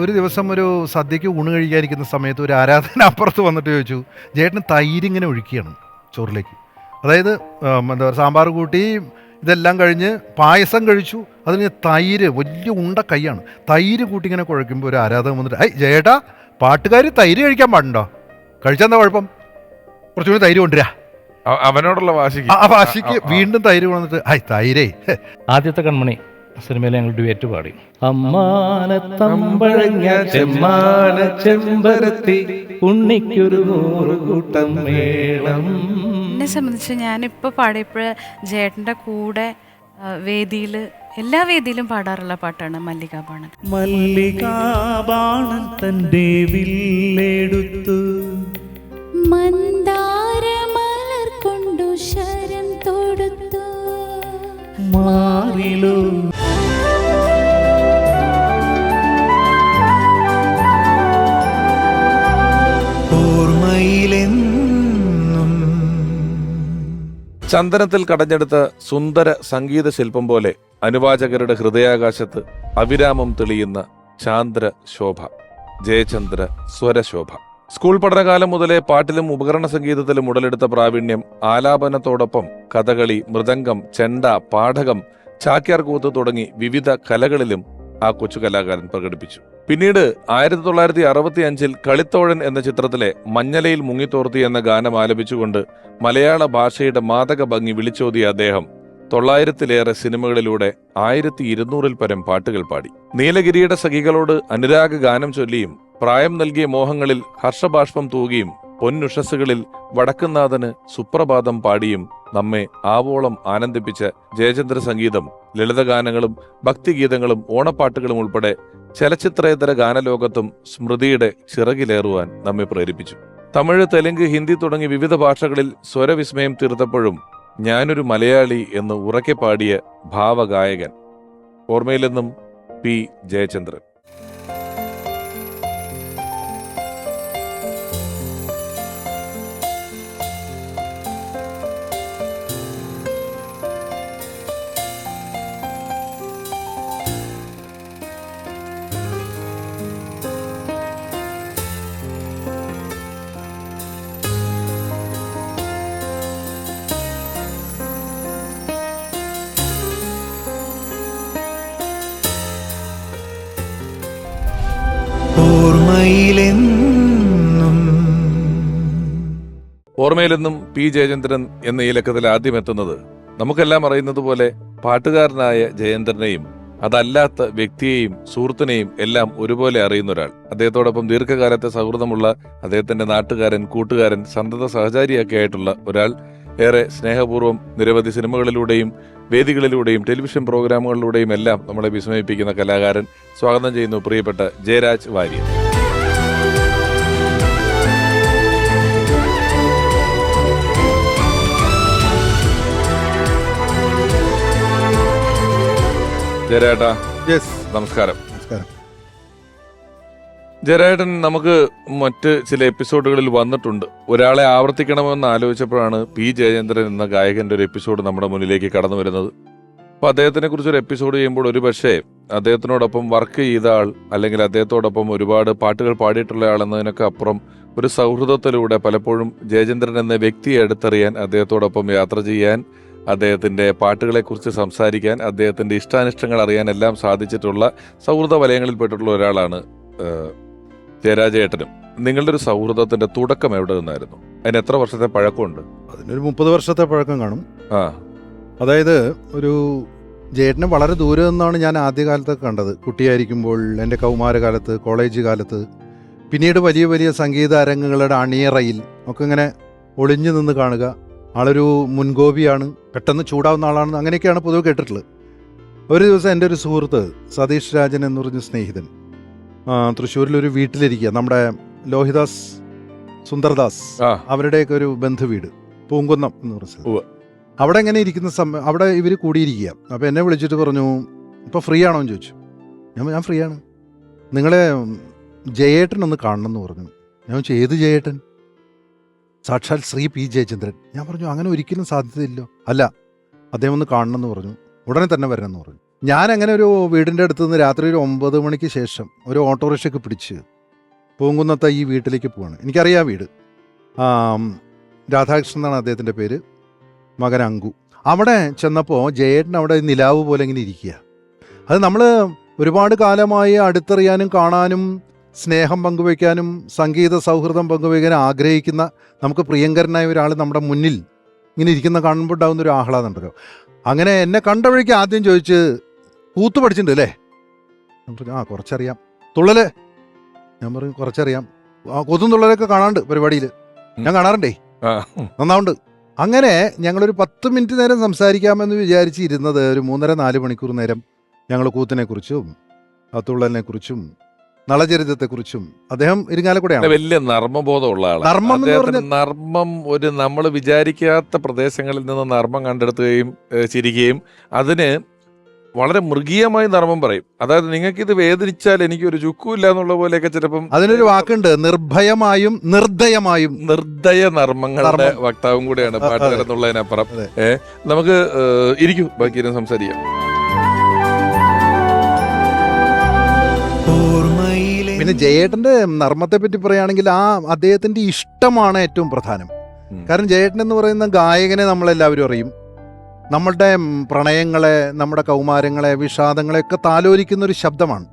ഒരു ദിവസം ഒരു സദ്യക്ക് ഊണ് കഴിക്കാനിരിക്കുന്ന സമയത്ത് ഒരു ആരാധന അപ്പുറത്ത് വന്നിട്ട് ചോദിച്ചു ജേട്ടന് തൈര് ഇങ്ങനെ ഒഴിക്കുകയാണ് ചോറിലേക്ക്. അതായത് എന്താ പറയുക സാമ്പാർ കൂട്ടി ഇതെല്ലാം കഴിഞ്ഞ് പായസം കഴിച്ചു. അതിന് തൈര് വലിയ ഉണ്ട കൈയാണ്. തൈര് കൂട്ടി ഇങ്ങനെ കുഴക്കുമ്പോൾ ഒരു ആരാധകൻ വന്നിട്ട് ഐ ജേട്ടാ പാട്ടുകാർ തൈര് കഴിക്കാൻ പാടുണ്ടോ? കഴിച്ചാൽ കുഴപ്പം? കുറച്ചുകൂടി തൈര് കൊണ്ടുവരാ. അവനോടുള്ള വാശിക്ക്. ആ വാശിക്ക് വീണ്ടും തൈര് കൊണ്ടിട്ട് ഐ തൈരേ. ആദ്യത്തെ കൺമണി. സിനിമയിൽ ഞങ്ങൾ ഡുവേറ്റ് പാടി. അമ്മാനത്തമ്പഴങ്ങ ചെമ്മാന ചെമ്പരത്തി ഉണ്ണിക്കൊരു നൂറ് കൂട്ടം മേളം. എന്നെ സംബന്ധിച്ച് ഞാനിപ്പോൾ പാടിയപ്പോൾ ജേട്ടന്റെ കൂടെ വേദിയിൽ എല്ലാ വേദിയിലും പാടാറുള്ള പാട്ടാണ് മല്ലികാബാണൻ മല്ലികാബാണൻ തന്റെ വില്ലെടുത്തു ചന്ദനത്തിൽ കടഞ്ഞെടുത്ത സുന്ദര സംഗീത ശില്പം പോലെ അനുവാചകരുടെ ഹൃദയാകാശത്ത് അവിരാമം തെളിയുന്ന ചാന്ദ്ര ശോഭ ജയചന്ദ്ര സ്വരശോഭ. സ്കൂൾ പഠനകാലം മുതലേ പാട്ടിലും ഉപകരണ സംഗീതത്തിലും ഉടലെടുത്ത പ്രാവീണ്യം ആലാപനത്തോടൊപ്പം കഥകളി മൃദംഗം ചെണ്ട പാഠകം ചാക്യാർകൂത്ത് തുടങ്ങി വിവിധ കലകളിലും ആ കൊച്ചു കലാകാരൻ പ്രകടിപ്പിച്ചു. പിന്നീട് ആയിരത്തി തൊള്ളായിരത്തി അറുപത്തി അഞ്ചിൽ കളിത്തോഴൻ എന്ന ചിത്രത്തിലെ മഞ്ഞലയിൽ മുങ്ങിത്തോർത്തി എന്ന ഗാനം ആലപിച്ചുകൊണ്ട് മലയാള ഭാഷയുടെ മാതക ഭംഗി വിളിച്ചോതിയ അദ്ദേഹം തൊള്ളായിരത്തിലേറെ സിനിമകളിലൂടെ ആയിരത്തി ഇരുന്നൂറിൽ പരം പാട്ടുകൾ പാടി. നീലഗിരിയുടെ സഖികളോട് അനുരാഗ ഗാനം ചൊല്ലിയും പ്രായം നൽകിയ മോഹങ്ങളിൽ ഹർഷബാഷ്പം തൂകിയും പൊന്നുഷസ്സുകളിൽ വടക്കുന്നാഥന് സുപ്രഭാതം പാടിയും നമ്മെ ആവോളം ആനന്ദിപ്പിച്ച ജയചന്ദ്ര സംഗീതം ലളിതഗാനങ്ങളും ഭക്തിഗീതങ്ങളും ഓണപ്പാട്ടുകളും ഉൾപ്പെടെ ചലച്ചിത്രേതര ഗാനലോകത്തും സ്മൃതിയുടെ ചിറകിലേറുവാൻ നമ്മെ പ്രേരിപ്പിച്ചു. തമിഴ് തെലുങ്ക് ഹിന്ദി തുടങ്ങി വിവിധ ഭാഷകളിൽ സ്വരവിസ്മയം തീർത്തപ്പോഴും ഞാനൊരു മലയാളി എന്ന് ഉറക്കെ പാടിയ ഭാവഗായകൻ. ഓർമ്മയിലെന്നും പി. ജയചന്ദ്രൻ. ഓർമ്മയിലെന്നും പി ജയചന്ദ്രൻ എന്ന ഈ ലക്കത്തിൽ ആദ്യം എത്തുന്നത് നമുക്കെല്ലാം അറിയുന്നത് പോലെ പാട്ടുകാരനായ ജയേന്ദ്രനെയും അതല്ലാത്ത വ്യക്തിയെയും സുഹൃത്തിനെയും എല്ലാം ഒരുപോലെ അറിയുന്ന ഒരാൾ. അദ്ദേഹത്തോടൊപ്പം ദീർഘകാലത്തെ സൗഹൃദമുള്ള അദ്ദേഹത്തിന്റെ നാട്ടുകാരൻ കൂട്ടുകാരൻ സന്തത സഹചാരിയൊക്കെ ആയിട്ടുള്ള ഒരാൾ. ഏറെ സ്നേഹപൂർവം നിരവധി സിനിമകളിലൂടെയും വേദികളിലൂടെയും ടെലിവിഷൻ പ്രോഗ്രാമുകളിലൂടെയും എല്ലാം നമ്മളെ വിസ്മയിപ്പിക്കുന്ന കലാകാരൻ. സ്വാഗതം ചെയ്യുന്നു പ്രിയപ്പെട്ട ജയരാജ് വാര്യർ. ജയരാട്ടാ യെസ് നമസ്കാരം. നമസ്കാരം. നമുക്ക് മറ്റ് ചില എപ്പിസോഡുകളിൽ വന്നിട്ടുണ്ട്. ഒരാളെ ആവർത്തിക്കണമെന്ന് ആലോചിച്ചപ്പോഴാണ് പി ജയചന്ദ്രൻ എന്ന ഗായകന്റെ ഒരു എപ്പിസോഡ് നമ്മുടെ മുന്നിലേക്ക് കടന്നു വരുന്നത്. അപ്പൊ അദ്ദേഹത്തിനെ കുറിച്ച് ഒരു എപ്പിസോഡ് ചെയ്യുമ്പോൾ ഒരു പക്ഷേ അദ്ദേഹത്തിനോടൊപ്പം വർക്ക് ചെയ്ത ആൾ അല്ലെങ്കിൽ അദ്ദേഹത്തോടൊപ്പം ഒരുപാട് പാട്ടുകൾ പാടിയിട്ടുള്ള ആൾ എന്നതിനൊക്കെ അപ്പുറം ഒരു സൗഹൃദത്തിലൂടെ പലപ്പോഴും ജയചന്ദ്രൻ എന്ന വ്യക്തിയെ അടുത്തറിയാൻ അദ്ദേഹത്തോടൊപ്പം യാത്ര ചെയ്യാൻ അദ്ദേഹത്തിന്റെ പാട്ടുകളെക്കുറിച്ച് സംസാരിക്കാൻ അദ്ദേഹത്തിന്റെ ഇഷ്ടാനിഷ്ടങ്ങൾ അറിയാനെല്ലാം സാധിച്ചിട്ടുള്ള സൗഹൃദ വലയങ്ങളിൽപ്പെട്ടിട്ടുള്ള ഒരാളാണ് ജയരാജേട്ടനും. നിങ്ങളുടെ ഒരു സൗഹൃദത്തിന്റെ തുടക്കം എവിടെ നിന്നായിരുന്നു? അതിന് എത്ര വർഷത്തെ പഴക്കമുണ്ട്? അതിനൊരു മുപ്പത് വർഷത്തെ പഴക്കം കാണും. ആ. അതായത് ഒരു ജേട്ടനെ വളരെ ദൂരെ നിന്നാണ് ഞാൻ ആദ്യകാലത്തൊക്കെ കണ്ടത്. കുട്ടിയായിരിക്കുമ്പോൾ എന്റെ കൗമാരകാലത്ത് കോളേജ് കാലത്ത് പിന്നീട് വലിയ വലിയ സംഗീത അരങ്ങുകളുടെ അണിയറയിൽ ഒക്കെ ഇങ്ങനെ ഒളിഞ്ഞു നിന്ന് കാണുക. ആളൊരു മുൻകോപിയാണ് പെട്ടെന്ന് ചൂടാവുന്ന ആളാണ് അങ്ങനെയൊക്കെയാണ് പൊതുവെ കേട്ടിട്ടുള്ളത്. ഒരു ദിവസം എന്റെ ഒരു സുഹൃത്ത് സതീഷ് രാജൻ എന്ന് പറഞ്ഞ സ്നേഹിതൻ തൃശ്ശൂരിലൊരു വീട്ടിലിരിക്കുക നമ്മുടെ ലോഹിദാസ് സുന്ദർദാസ് അവരുടെയൊക്കെ ഒരു ബന്ധുവീട് പൂങ്കുന്നം എന്ന് പറഞ്ഞ സ്ഥലം. അവിടെ എങ്ങനെ ഇരിക്കുന്ന സമയം അവിടെ ഇവർ കൂടിയിരിക്കുക. അപ്പോൾ എന്നെ വിളിച്ചിട്ട് പറഞ്ഞു ഇപ്പോൾ ഫ്രീ ആണോ? എന്ന് ചോദിച്ചു. ഞാൻ ഞാൻ ഫ്രീ ആണ്. നിങ്ങളെ ജയേട്ടൻ ഒന്ന് കാണണം എന്ന് പറഞ്ഞു. ഞാൻ ചോദിച്ചു ഏത് ജയേട്ടൻ? സാക്ഷാൽ ശ്രീ പി ജയചന്ദ്രൻ. ഞാൻ പറഞ്ഞു അങ്ങനെ ഒരിക്കലും സാധ്യതയില്ലോ. അല്ല അദ്ദേഹം ഒന്ന് കാണണം എന്ന് പറഞ്ഞു. ഉടനെ തന്നെ വരണം എന്ന് പറഞ്ഞു. ഞാൻ അങ്ങനെ ഒരു വീടിന്റെ അടുത്ത് നിന്ന് രാത്രി ഒരു ഒമ്പത് മണിക്ക് ശേഷം ഒരു ഓട്ടോറിക്ഷയ്ക്ക് പിടിച്ച് പൂങ്കുന്നത്തെ ഈ വീട്ടിലേക്ക് പോവാണ്. എനിക്കറിയാം വീട്. രാധാകൃഷ്ണൻ എന്നാണ് അദ്ദേഹത്തിന്റെ പേര്. മകൻ അങ്കു. അവിടെ ചെന്നപ്പോൾ ജയേട്ടൻ അവിടെ നിലാവ് പോലെ ഇങ്ങനെ ഇരിക്കുക അത് നമ്മൾ ഒരുപാട് കാലമായി അടുത്തറിയാനും കാണാനും സ്നേഹം പങ്കുവയ്ക്കാനും സംഗീത സൗഹൃദം പങ്കുവയ്ക്കാനും ആഗ്രഹിക്കുന്ന നമുക്ക് പ്രിയങ്കരനായ ഒരാൾ നമ്മുടെ മുന്നിൽ ഇങ്ങനെ ഇരിക്കുന്ന കാണുമ്പോൾ ഉണ്ടാകുന്ന ഒരു ആഹ്ലാദം ഉണ്ടല്ലോ അങ്ങനെ എന്നെ കണ്ട വഴിക്ക് ആദ്യം ചോദിച്ച് കൂത്ത് പഠിച്ചിട്ടുണ്ട് അല്ലേ? ഞാൻ ആ കുറച്ചറിയാം. തുള്ളൽ? ഞാൻ പറഞ്ഞു കുറച്ചറിയാം. ആ കൊതും തുള്ളലൊക്കെ കാണാണ്ട് പരിപാടിയിൽ ഞാൻ കാണാറുണ്ടേ? നന്നാവുണ്ട്. അങ്ങനെ ഞങ്ങളൊരു പത്ത് മിനിറ്റ് നേരം സംസാരിക്കാമെന്ന് വിചാരിച്ചിരുന്നത് ഒരു മൂന്നര നാല് മണിക്കൂർ നേരം ഞങ്ങൾ കൂത്തിനെ കുറിച്ചും തുള്ളലിനെ കുറിച്ചും നളചരിതത്തെക്കുറിച്ചും അദ്ദേഹം ഇരിങ്ങാലക്കുടയാണ് വലിയ നർമ്മബോധമുള്ള ആളാണ്. നർമ്മം എന്ന് അദ്ദേഹത്തിന് പറഞ്ഞാൽ- നർമ്മം ഒരു നമ്മൾ വിചാരിക്കാത്ത പ്രദേശങ്ങളിൽ നിന്ന് നർമ്മം കണ്ടെടുത്തുകയും ഏഹ്, ചിരിക്കുകയും അതിന് വളരെ മൃഗീയമായി നർമ്മം പറയും. അതായത് നിങ്ങൾക്ക് ഇത് വേദനിച്ചാൽ എനിക്ക് ഒരു ചുക്കുമില്ല എന്നുള്ള പോലെയൊക്കെ ചിലപ്പം അതിനൊരു വാക്കുണ്ട് നിർഭയമായും നിർദ്ദയമായും. നിർദ്ദയ നർമ്മങ്ങളുടെ നർമ്മം. വക്താവും കൂടെയാണ് പാട്ടുകാരെന്നുള്ളതിനപ്പുറം അതെ. പാട്ടുകാരൻ എന്നുള്ളതിനപ്പുറം. അതെ. ഏ നമുക്ക് ഇരിക്കും ഇരിക്കൂ. ബാക്കി ഇരുന്ന് സംസാരിക്കാം. പിന്നെ ജയേട്ടന്റെ നർമ്മത്തെ പറ്റി പറയുകയാണെങ്കിൽ ആ അദ്ദേഹത്തിന്റെ ഇഷ്ടമാണ് ഏറ്റവും പ്രധാനം. കാരണം ജയേട്ടൻ എന്ന് പറയുന്ന ഗായകനെ നമ്മളെല്ലാവരും അറിയും. നമ്മളുടെ പ്രണയങ്ങളെ നമ്മുടെ കൗമാരങ്ങളെ വിഷാദങ്ങളെ ഒക്കെ താലോലിക്കുന്ന ഒരു ശബ്ദമാണ്.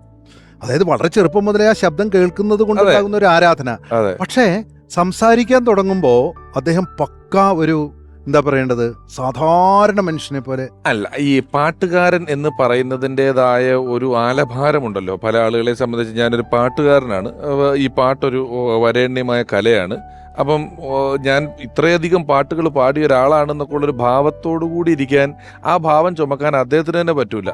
അതായത് വളരെ ചെറുപ്പം മുതലേ ആ ശബ്ദം കേൾക്കുന്നത്. കൊണ്ടുണ്ടാകുന്ന ഒരു ആരാധന. പക്ഷേ സംസാരിക്കാൻ തുടങ്ങുമ്പോൾ അദ്ദേഹം പക്ക ഒരു എന്താ പറയേണ്ടത്? സാധാരണ മനുഷ്യനെ പോലെ. അല്ല ഈ പാട്ടുകാരൻ എന്ന് പറയുന്നതിന്റെതായ ഒരു ആലഭാരമുണ്ടല്ലോ. പല ആളുകളെ സംബന്ധിച്ച് ഞാനൊരു പാട്ടുകാരനാണ്. ഈ പാട്ടൊരു വരേണ്യമായ കലയാണ്. അപ്പം ഞാൻ ഇത്രയധികം പാട്ടുകൾ പാടിയ ഒരാളാണെന്നൊക്കെ ഉള്ളൊരു ഭാവത്തോടു കൂടി ഇരിക്കാൻ ആ ഭാവം ചുമക്കാൻ അദ്ദേഹത്തിന് തന്നെ പറ്റൂല.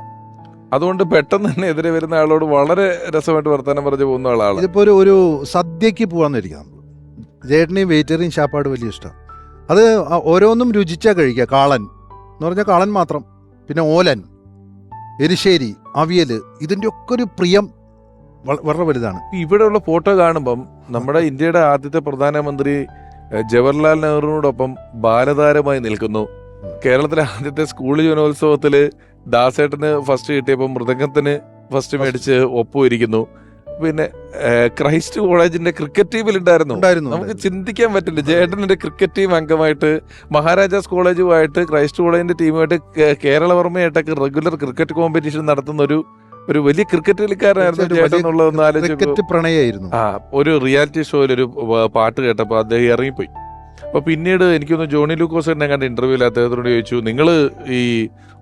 അതുകൊണ്ട് പെട്ടെന്ന് തന്നെ എതിരെ വരുന്ന ആളോട് വളരെ രസമായിട്ട് വർത്തമാനം പറഞ്ഞു പോകുന്ന ആളാണ്. ഇതിപ്പോ ഒരു ഒരു സദ്യക്ക് പോവാന്നിരിക്കാം ചേട്ടനെയും വെയിറ്ററിയും ചാപ്പാട് വലിയ ഇഷ്ടം. അത് ഓരോന്നും രുചിച്ചാൽ കഴിക്കുക. കാളൻ എന്ന് പറഞ്ഞാൽ കാളൻ മാത്രം. പിന്നെ ഓലൻ എരിശ്ശേരി അവിയൽ ഇതിന്റെ ഒക്കെ ഒരു പ്രിയം വളരെ വലുതാണ്. ഇവിടെയുള്ള ഫോട്ടോ കാണുമ്പം നമ്മുടെ ഇന്ത്യയുടെ ആദ്യത്തെ പ്രധാനമന്ത്രി ജവഹർലാൽ നെഹ്റുവിനോടൊപ്പം ബാലതാരമായി നിൽക്കുന്നു. കേരളത്തിലെ ആദ്യത്തെ സ്കൂൾ ജീവനോത്സവത്തിൽ ദാസേട്ടന് ഫസ്റ്റ് കിട്ടിയപ്പോൾ മൃദംഗത്തിന് ഫസ്റ്റ് മേടിച്ച് ഒപ്പുവരിക്കുന്നു. പിന്നെ ക്രൈസ്റ്റ് കോളേജിന്റെ ക്രിക്കറ്റ് ടീമിൽ ഉണ്ടായിരുന്നു ഉണ്ടായിരുന്നു. നമുക്ക് ചിന്തിക്കാൻ പറ്റില്ല. ജേട്ടനിന്റെ ക്രിക്കറ്റ് ടീം അംഗമായിട്ട് മഹാരാജാസ് കോളേജുമായിട്ട് ക്രൈസ്റ്റ് കോളേജിന്റെ ടീമുമായിട്ട് കേരളവർമ്മയായിട്ടൊക്കെ റെഗുലർ ക്രിക്കറ്റ് കോമ്പറ്റീഷൻ നടത്തുന്ന ഒരു ഒരു വലിയ ക്രിക്കറ്റ് കളിക്കാരനായിരുന്നു ചേട്ടൻ എന്നുള്ളതെന്ന് ആലോചിച്ചു പ്രണയായിരുന്നു. ആ ഒരു റിയാലിറ്റി ഷോയിൽ ഒരു പാട്ട് കേട്ടപ്പോൾ അദ്ദേഹം ഇറങ്ങിപ്പോയി. അപ്പൊ പിന്നീട് എനിക്കൊന്ന് ജോണി ലൂക്കോസ് എന്നെ കണ്ട ഇന്റർവ്യൂവിൽ അദ്ദേഹത്തിനോട് ചോദിച്ചു നിങ്ങൾ ഈ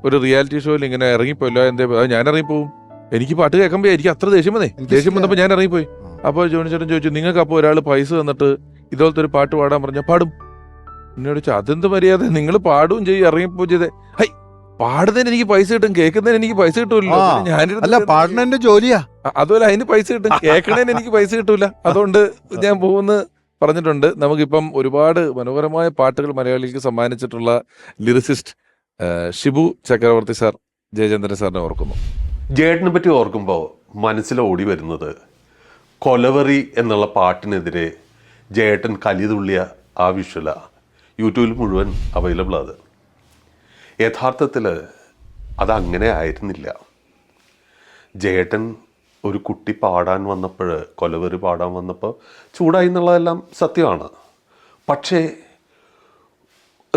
ഒരു റിയാലിറ്റി ഷോയിൽ ഇങ്ങനെ ഇറങ്ങിപ്പോയല്ലോ? എന്തേ "ആ, ഞാൻ ഇറങ്ങിപ്പോവും? എനിക്ക് പാട്ട് കേൾക്കുമ്പോൾ എനിക്ക് അത്ര ദേഷ്യം വന്നേ. ദേഷ്യം വന്നപ്പോൾ ഞാൻ ഇറങ്ങിപ്പോയി. അപ്പൊ അപ്പോൾ ജോണി ചേട്ടൻ ചോദിച്ചു നിങ്ങൾക്ക് അപ്പോൾ ഒരാൾ പൈസ തന്നിട്ട് ഇതുപോലത്തെ ഒരു പാട്ട് പാടാൻ പറഞ്ഞാൽ പാടും. എന്നോട് ചോദിച്ചു അതെന്ത് മര്യാദ നിങ്ങൾ പാടും ചെയ്യും ഇറങ്ങിപ്പോ ചെയ്തേ. ഹൈ പാടുന്നതിന് എനിക്ക് പൈസ കിട്ടും കേൾക്കുന്നതിന് എനിക്ക് പൈസ കിട്ടൂല്ലോ ഞാൻ അല്ല പാടുന്നതിന്റെ ജോലിയാ. അതുപോലെ അതിന് പൈസ കിട്ടും. കേൾക്കണേന് എനിക്ക് പൈസ കിട്ടൂല. അതുകൊണ്ട് ഞാൻ പോകുന്ന പറഞ്ഞിട്ടുണ്ട്. നമുക്കിപ്പം ഒരുപാട് മനോഹരമായ പാട്ടുകൾ മലയാളിക്ക് സമ്മാനിച്ചിട്ടുള്ള ലിറിസിസ്റ്റ് ഷിബു ചക്രവർത്തി സാർ ജയചന്ദ്രൻ സാറിനെ ഓർക്കുന്നു. ജേട്ടനെ പറ്റി ഓർക്കുമ്പോൾ മനസ്സിൽ ഓടി വരുന്നത് കൊലവറി എന്നുള്ള പാട്ടിനെതിരെ ജേട്ടൻ കലിതുള്ളിയ ആ വിഷ്വല യൂട്യൂബിൽ മുഴുവൻ അവൈലബിൾ അത്. യഥാർത്ഥത്തിൽ അതങ്ങനെ ആയിരുന്നില്ല. ജേട്ടൻ ഒരു കുട്ടി പാടാൻ വന്നപ്പോൾ കൊലവറി പാടാൻ വന്നപ്പോൾ ചൂടായി എന്നുള്ളതെല്ലാം സത്യമാണ്. പക്ഷേ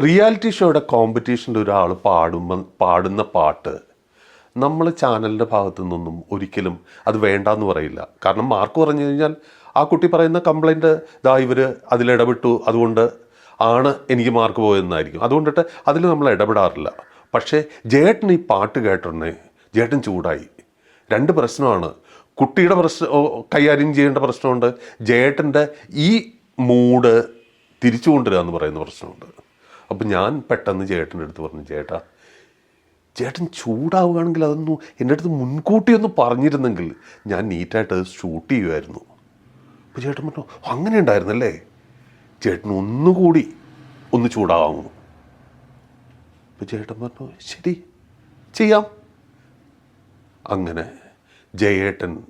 റിയാലിറ്റി ഷോയുടെ കോമ്പറ്റീഷനിൽ ഒരാൾ പാടുമ്പോൾ പാടുന്ന പാട്ട് നമ്മൾ ചാനലിന്റെ ഭാഗത്തു നിന്നൊന്നും ഒരിക്കലും അത് വേണ്ട എന്ന് പറയില്ല. കാരണം മാർക്ക് പറഞ്ഞു കഴിഞ്ഞാൽ ആ കുട്ടി പറയുന്ന കംപ്ലൈന്റ് ഇതാ ഇവർ അതിലിടപെട്ടു അതുകൊണ്ട് ആണ് എനിക്ക് മാർക്ക് പോയെന്നായിരിക്കും അതുകൊണ്ടിട്ട് അതിൽ നമ്മൾ ഇടപെടാറില്ല. പക്ഷേ ജേട്ടൻ ഈ പാട്ട് കേട്ടുടനെ ജേട്ടൻ ചൂടായി. രണ്ട് പ്രശ്നമാണ്. കുട്ടിയുടെ പ്രശ്നം കൈകാര്യം ചെയ്യേണ്ട പ്രശ്നമുണ്ട്. ജേട്ടന്റെ ഈ മൂഡ് തിരിച്ചു കൊണ്ടുവരിക എന്ന് പറയുന്ന പ്രശ്നമുണ്ട്. അപ്പം ഞാൻ പെട്ടെന്ന് ചേട്ടന്റെ അടുത്ത് പറഞ്ഞു ചേട്ടാ ചേട്ടൻ ചൂടാവുകയാണെങ്കിൽ അതൊന്നും എന്റെ അടുത്ത് മുൻകൂട്ടി ഒന്ന് പറഞ്ഞിരുന്നെങ്കിൽ ഞാൻ നീറ്റായിട്ട് അത് ഷൂട്ട് ചെയ്യുമായിരുന്നു. അപ്പോൾ ചേട്ടൻ പറഞ്ഞു അങ്ങനെ ഉണ്ടായിരുന്നല്ലേ? ചേട്ടൻ ഒന്നുകൂടി ഒന്ന് ചൂടാവാമോ? അപ്പോൾ ചേട്ടൻ പറഞ്ഞു ശരി ചെയ്യാം. അങ്ങനെ ജയേട്ടൻ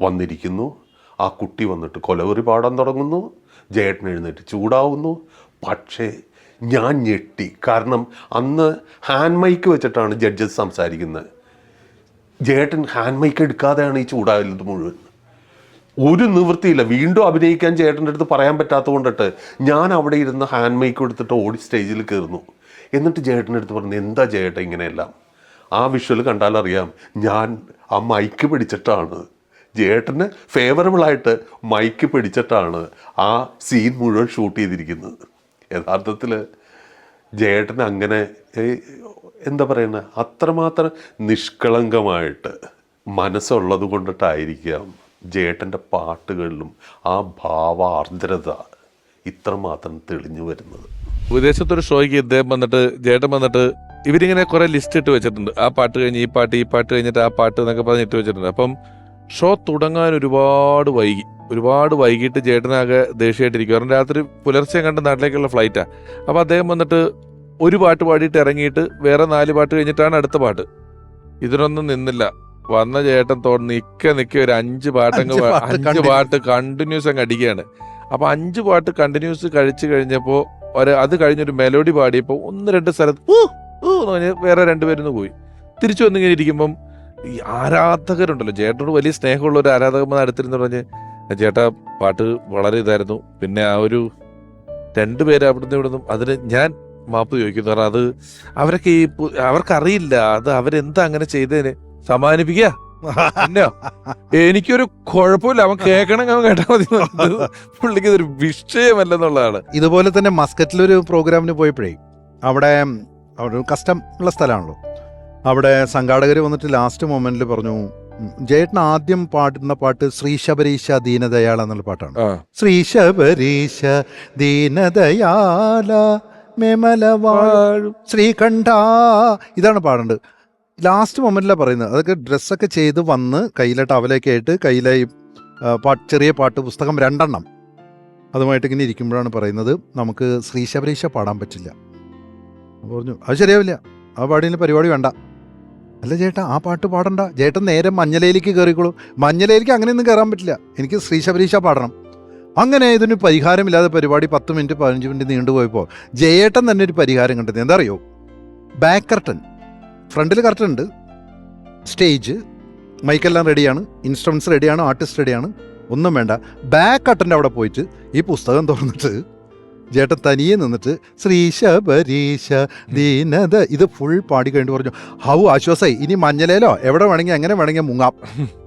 വന്നിരിക്കുന്നു. ആ കുട്ടി വന്നിട്ട് കൊലവറി പാടാൻ തുടങ്ങുന്നു. ജയേട്ടൻ എഴുന്നേറ്റ് ചൂടാവുന്നു. പക്ഷേ ഞാൻ ഞെട്ടി. കാരണം അന്ന് ഹാൻഡ് മൈക്ക് വെച്ചിട്ടാണ് ജഡ്ജസ് സംസാരിക്കുന്നത്. ജേട്ടൻ ഹാൻഡ് മൈക്ക് എടുക്കാതെയാണ് ഈ ചൂടായത് മുഴുവൻ. ഒരു നിവൃത്തിയില്ല. വീണ്ടും അഭിനയിക്കാൻ ചേട്ടന്റെ അടുത്ത് പറയാൻ പറ്റാത്തത് കൊണ്ടിട്ട് ഞാൻ അവിടെ ഇരുന്ന് ഹാൻഡ് മൈക്ക് എടുത്തിട്ട് ഓടി സ്റ്റേജിൽ കയറുന്നു. എന്നിട്ട് ചേട്ടന്റെ അടുത്ത് പറഞ്ഞു എന്താ ചേട്ടൻ ഇങ്ങനെയെല്ലാം? ആ വിഷ്വൽ കണ്ടാൽ അറിയാം ഞാൻ ആ മൈക്ക് പിടിച്ചിട്ടാണ്. ജേട്ടന് ഫേവറബിളായിട്ട് മൈക്ക് പിടിച്ചിട്ടാണ് ആ സീൻ മുഴുവൻ ഷൂട്ട് ചെയ്തിരിക്കുന്നത്. യഥാർത്ഥത്തിൽ ജയേട്ടൻ അങ്ങനെ എന്താ പറയുന്നത് അത്രമാത്രം നിഷ്കളങ്കമായിട്ട് മനസ്സുള്ളത് കൊണ്ടിട്ടായിരിക്കാം ജേട്ടന്റെ പാട്ടുകളിലും ആ ഭാവാർദ്രത ഇത്രമാത്രം തെളിഞ്ഞു വരുന്നത്. വിദേശത്തൊരു ഷോയ്ക്ക് ഇദ്ദേഹം വന്നിട്ട് ജേട്ടൻ വന്നിട്ട് ഇവരിങ്ങനെ കുറെ ലിസ്റ്റ് ഇട്ട് വെച്ചിട്ടുണ്ട്. ആ പാട്ട് കഴിഞ്ഞ് ഈ പാട്ട് ഈ പാട്ട് കഴിഞ്ഞിട്ട് ആ പാട്ട് എന്നൊക്കെ പറഞ്ഞ് ഇട്ട് വെച്ചിട്ടുണ്ട്. അപ്പം ഷോ തുടങ്ങാൻ ഒരുപാട് വൈകി. ഒരുപാട് വൈകിട്ട് ചേട്ടനാകെ ദേഷ്യമായിട്ടിരിക്കും. കാരണം രാത്രി പുലർച്ചെ കണ്ട് നാട്ടിലേക്കുള്ള ഫ്ലൈറ്റാണ് അപ്പോൾ അദ്ദേഹം വന്നിട്ട് ഒരു പാട്ട് പാടിയിട്ട് ഇറങ്ങിയിട്ട് വേറെ നാല് പാട്ട് കഴിഞ്ഞിട്ടാണ് അടുത്ത പാട്ട്. ഇതിനൊന്നും നിന്നില്ല. വന്ന ചേട്ടൻ തോന്നി നിക്ക നിക്ക ഒരു അഞ്ച് പാട്ടങ്ങ് അഞ്ച് പാട്ട് പാട്ട് കണ്ടിന്യൂസ് അങ്ങ് അടിക്കുകയാണ്. അപ്പൊ അഞ്ച് പാട്ട് കണ്ടിന്യൂസ് കഴിച്ചു കഴിഞ്ഞപ്പോ ഒരു അത് കഴിഞ്ഞൊരു മെലോഡി പാടിയപ്പോൾ ഒന്ന് രണ്ട് സ്ഥലത്ത് ഊ, ഊ എന്ന് പറഞ്ഞ് വേറെ രണ്ടുപേരുന്ന് പോയി. തിരിച്ചു വന്നിങ്ങനെ ഇരിക്കുമ്പം ഈ ആരാധകരുണ്ടല്ലോ. ചേട്ടനോട് വലിയ സ്നേഹമുള്ള ഒരു ആരാധകന്മാർ അടുത്തിരുന്ന് പറഞ്ഞ് ചേട്ടാ പാട്ട് വളരെ ഇതായിരുന്നു. പിന്നെ ആ ഒരു രണ്ടുപേര് അവിടുന്ന് ഇവിടുന്ന് അതിന് ഞാൻ മാപ്പ് ചോദിക്കുന്നു. കാരണം അത് അവരൊക്കെ ഈ അവർക്കറിയില്ല. അത് അവരെന്താ അങ്ങനെ ചെയ്തതിന് സമാനിപ്പിക്കുക പിന്നെയോ എനിക്കൊരു കുഴപ്പമില്ല. അവൻ കേൾക്കണമെങ്കിൽ അവൻ കേട്ടാൽ മതി. പുള്ളിക്ക് ഇതൊരു വിഷയമല്ലെന്നുള്ളതാണ്. ഇതുപോലെ തന്നെ മസ്കറ്റിലൊരു പ്രോഗ്രാമിന് പോയപ്പോഴേ അവിടെ അവിടെ കസ്റ്റം ഉള്ള സ്ഥലമാണല്ലോ. അവിടെ സംഘാടകർ വന്നിട്ട് ലാസ്റ്റ് മൊമെന്റിൽ പറഞ്ഞു ജയേട്ടൻ ആദ്യം പാടുന്ന പാട്ട് ശ്രീ ശബരീശ ദീനദയാള എന്നുള്ള പാട്ടാണ്. ശ്രീ ശബരീശ ദീനദയാല മെമലവാഴും ശ്രീകണ്ഠ ഇതാണ് പാടേണ്ടത്. ലാസ്റ്റ് മൊമെന്റിലാണ് പറയുന്നത്. അതൊക്കെ ഡ്രസ്സൊക്കെ ചെയ്ത് വന്ന് കയ്യിലെ ടവലൊക്കെ ആയിട്ട് കയ്യിലെ പാട്ട് ചെറിയ പാട്ട് പുസ്തകം രണ്ടെണ്ണം. അതുമായിട്ട് ഇങ്ങനെ ഇരിക്കുമ്പോഴാണ് പറയുന്നത്. നമുക്ക് ശ്രീശബരീശ പാടാൻ പറ്റില്ല. പറഞ്ഞു അത് ശരിയാവില്ല. ആ പാടിന് പരിപാടി വേണ്ട. അല്ല ചേട്ടാ ആ പാട്ട് പാടണ്ട. ചേട്ടൻ നേരെ മഞ്ഞലയിലേക്ക് കയറിക്കോളൂ മഞ്ഞലയിലേക്ക് അങ്ങനെയൊന്നും കയറാൻ പറ്റില്ല. എനിക്ക് ശ്രീശബരീഷ പാടണം. അങ്ങനെ ഇതിന് പരിഹാരമില്ലാതെ പരിപാടി പത്ത് മിനിറ്റ് പതിനഞ്ച് മിനിറ്റ് നീണ്ടുപോയപ്പോൾ ജയേട്ടൻ തന്നെ ഒരു പരിഹാരം കണ്ടെത്തി. എന്താ അറിയോ ബാക്ക് കർട്ടൻ. ഫ്രണ്ടിൽ കർട്ടൻ ഉണ്ട്. സ്റ്റേജ്. മൈക്കെല്ലാം റെഡിയാണ്. ഇൻസ്ട്രുമെന്റ്സ് റെഡിയാണ്. ആർട്ടിസ്റ്റ് റെഡിയാണ്. ഒന്നും വേണ്ട. ബാക്ക് കർട്ടന്റെ അവിടെ പോയിട്ട് ഈ പുസ്തകം തുറന്നിട്ട് ജേട്ടൻ തനിയെ നിന്നിട്ട് ശ്രീശ പരീശ ദീനത ഇത് ഫുൾ പാടി കഴിഞ്ഞിട്ട് പറഞ്ഞു ഹൗ ആശ്വാസമായി ഇനി മഞ്ഞലേലോ? എവിടെ വേണമെങ്കിൽ എങ്ങനെ വേണമെങ്കിൽ മുങ്ങാം.